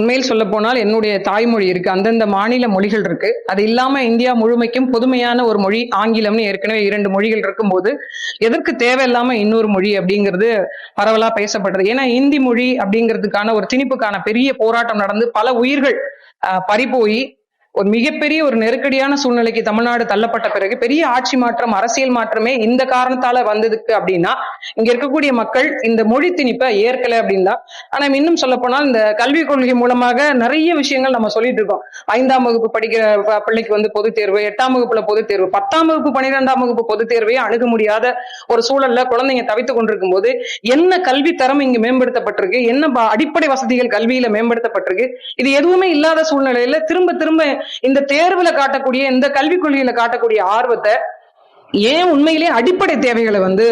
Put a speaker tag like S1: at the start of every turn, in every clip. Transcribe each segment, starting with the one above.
S1: உண்மையில் சொல்ல போனால் என்னுடைய தாய்மொழி இருக்கு. அந்தந்த மாநில மொழிகள் இருக்கு. அது இல்லாம இந்தியா முழுமைக்கும் பொதுமையான ஒரு மொழி ஆங்கிலம்னு ஏற்கனவே இரண்டு மொழிகள் இருக்கும்போது எதற்கு தேவையில்லாம இன்னொரு மொழி அப்படிங்கிறது பரவலா பேசப்படுறது ஏன்னா இந்தி மொழி அப்படிங்கிறதுக்கான ஒரு திணிப்புக்கான பெரிய போராட்டம் நடந்து பல உயிர்கள் ஆஹ், பறிபோய் ஒரு மிகப்பெரிய ஒரு நெருக்கடியான சூழ்நிலைக்கு தமிழ்நாடு தள்ளப்பட்ட பிறகு பெரிய ஆட்சி மாற்றம் அரசியல் மாற்றமே இந்த காரணத்தால வந்ததுக்கு அப்படின்னா இங்க இருக்கக்கூடிய மக்கள் இந்த மொழி திணிப்பை ஏற்கல அப்படின்னா ஆனா இன்னும் சொல்ல போனால் இந்த கல்விக் கொள்கை மூலமாக நிறைய விஷயங்கள் நம்ம சொல்லிட்டு இருக்கோம். ஐந்தாம் வகுப்பு படிக்கிற பிள்ளைக்கு வந்து பொதுத் தேர்வு எட்டாம் வகுப்புல பொதுத் தேர்வு பத்தாம் வகுப்பு பன்னிரெண்டாம் வகுப்பு பொதுத் தேர்வையே அணுக முடியாத ஒரு சூழல்ல குழந்தைங்க தவித்துக் கொண்டிருக்கும் போது என்ன கல்வி தரம் இங்கு மேம்படுத்தப்பட்டிருக்கு? என்ன ப- அடிப்படை வசதிகள் கல்வியில மேம்படுத்தப்பட்டிருக்கு? இது எதுவுமே இல்லாத சூழ்நிலையில திரும்ப திரும்ப இந்த தேர்வுல காட்டக்கூடிய இந்த கல்விக் கொள்கையில காட்டக்கூடிய ஆர்வத்தை ஏன் உண்மையிலேயே அடிப்படை தேவைகளை வந்து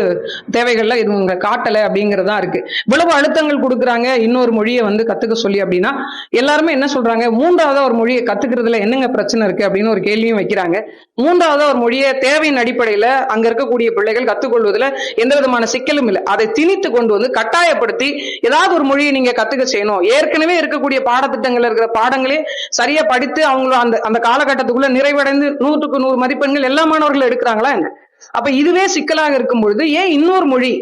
S1: தேவைகள்ல இது காட்டலை காட்டல அப்படிங்கறதா இருக்கு. இவ்வளவு அழுத்தங்கள் கொடுக்குறாங்க. இன்னொரு மொழியை வந்து கத்துக்க சொல்லி அப்படின்னா எல்லாருமே என்ன சொல்றாங்க? மூன்றாவதா ஒரு மொழியை கத்துக்கிறதுல என்னங்க பிரச்சனை இருக்கு அப்படின்னு ஒரு கேள்வியும் வைக்கிறாங்க. மூன்றாவதா ஒரு மொழியை தேவையின் அடிப்படையில அங்க இருக்கக்கூடிய பிள்ளைகள் கத்துக்கொள்வதுல எந்த விதமான சிக்கலும் இல்லை. அதை திணித்து கொண்டு வந்து கட்டாயப்படுத்தி ஏதாவது ஒரு மொழியை நீங்க கத்துக்க செய்யணும். ஏற்கனவே இருக்கக்கூடிய பாடத்திட்டங்கள் இருக்கிற பாடங்களே சரியா படித்து அவங்கள அந்த அந்த காலகட்டத்துக்குள்ள நிறைவடைந்து நூற்றுக்கு நூறு மதிப்பெண்கள் எல்லா மாணவர்களும் எடுக்கிறாங்களா என்ன? அப்ப இதுவே சிக்கலாக இருக்கும் பொழுது ஏன் இன்னொரு மொழி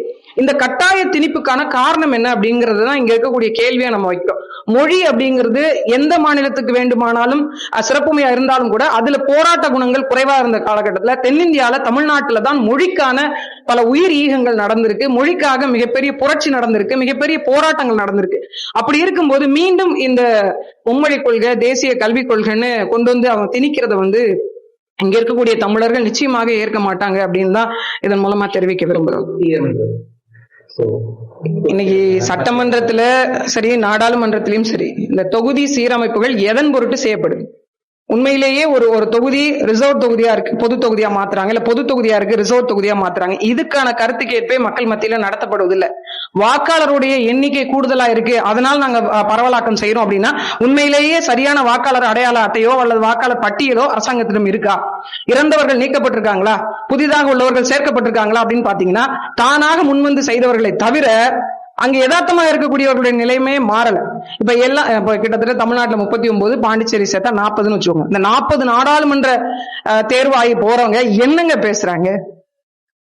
S1: இந்த கட்டாய திணிப்புக்கான காரணம் என்ன அப்படிங்கிறது தான் இங்க இருக்கக்கூடிய கேள்வியா நம்ம வைக்கிறோம். மொழி அப்படிங்கிறது எந்த மாநிலத்துக்கு வேண்டுமானாலும் சிறப்புமையா இருந்தாலும் கூட அதுல போராட்ட குணங்கள் குறைவா இருந்த காலகட்டத்துல தென்னிந்தியால தமிழ்நாட்டுல தான் மொழிக்கான பல உயிர் ஈகங்கள் நடந்திருக்கு. மொழிக்காக மிகப்பெரிய புரட்சி நடந்திருக்கு. மிகப்பெரிய போராட்டங்கள் நடந்திருக்கு. அப்படி இருக்கும்போது மீண்டும் இந்த மும்மொழி கொள்கை தேசிய கல்விக் கொள்கைன்னு கொண்டு வந்து அவங்க திணிக்கிறத வந்து இங்க இருக்கக்கூடிய தமிழர்கள் நிச்சயமாக ஏற்க மாட்டாங்க அப்படின்னு தான் இதன் மூலமா தெரிவிக்க விரும்புறோம் இன்னைக்கு சட்டமன்றத்துல சரி நாடாளுமன்றத்திலயும் சரி இந்த தொகுதி சீரமைப்புகள் எதன் பொருட்டு செய்யப்படுது உண்மையிலேயே ஒரு ஒரு தொகுதி ரிசர்வ் தொகுதியா இருக்கு பொது தொகுதியா மாத்துறாங்க இல்ல பொது தொகுதியா இருக்கு ரிசர்வ் தொகுதியா மாத்துறாங்க. இதுக்கான கருத்து கேட்பே மக்கள் மத்தியில நடத்தப்படுவதில்லை. வாக்காளருடைய எண்ணிக்கை கூடுதலா இருக்கு. அதனால நாங்க பரவலாக்கம் செய்யறோம் அப்படின்னா உண்மையிலேயே சரியான வாக்காளர் அடையாள அட்டையோ அல்லது வாக்காளர் பட்டியலோ அரசாங்கத்திடம் இருக்கா? இறந்தவர்கள் நீக்கப்பட்டிருக்காங்களா? புதிதாக உள்ளவர்கள் சேர்க்கப்பட்டிருக்காங்களா அப்படின்னு பாத்தீங்கன்னா தானாக முன்வந்து செய்தவர்களை தவிர அங்க யதார்த்தமா இருக்கக்கூடியவர்களுடைய நிலையமே மாறல. இப்ப எல்லாம் இப்ப கிட்டத்தட்ட தமிழ்நாட்டுல முப்பத்தி ஒன்பது பாண்டிச்சேரி சேர்த்தா நாற்பதுன்னு வச்சுக்கோங்க. இந்த நாற்பது நாடாளுமன்ற அஹ், தேர்வாகி போறவங்க என்னங்க பேசுறாங்க?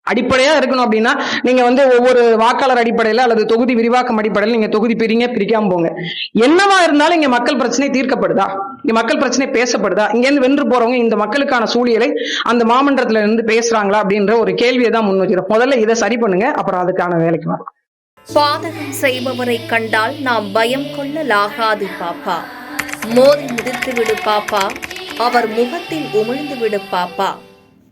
S1: அடிப்படையா இருக்கணும் அப்படின்னா நீங்க வந்து ஒவ்வொரு வாக்காளர் அடிப்படையில அல்லது தொகுதி விரிவாக்கம் அடிப்படையில் நீங்க தொகுதி பிரிங்க பிரிக்காம போங்க. என்னவா இருந்தாலும் இங்க மக்கள் பிரச்சனை தீர்க்கப்படுதா? இங்க மக்கள் பிரச்சனை பேசப்படுதா? இங்க இருந்து வென்று போறவங்க இந்த மக்களுக்கான சூழியலை அந்த மாமன்றத்துல இருந்து பேசுறாங்களா அப்படின்ற ஒரு கேள்வியை தான் முன் வைக்கிறோம். முதல்ல இதை சரி பண்ணுங்க அப்புறம் அதுக்கான வேலைக்கு வரும்.
S2: பாதகம் செய்பவரை கண்டால் நாம் பயம் கொள்ளலாகாது பாப்பா. மோதி மிதித்து விடு பாப்பா. அவர் முகத்தில் உமிழ்ந்து விடு பாப்பா.